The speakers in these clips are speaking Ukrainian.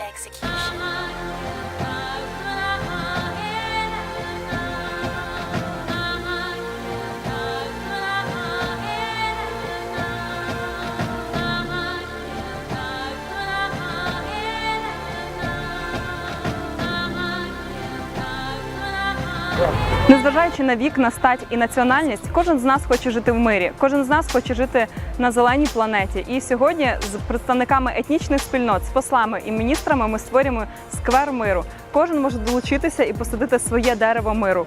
execution. Незважаючи на вік, на стать і національність, кожен з нас хоче жити в мирі, кожен з нас хоче жити на зеленій планеті. І сьогодні з представниками етнічних спільнот, з послами і міністрами ми створюємо сквер миру. Кожен може долучитися і посадити своє дерево миру.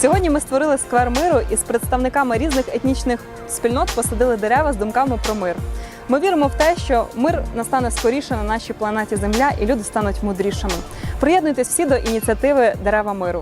Сьогодні ми створили сквер миру і з представниками різних етнічних спільнот посадили дерева з думками про мир. Ми віримо в те, що мир настане скоріше на нашій планеті Земля і люди стануть мудрішими. Приєднуйтесь всі до ініціативи Дерева миру.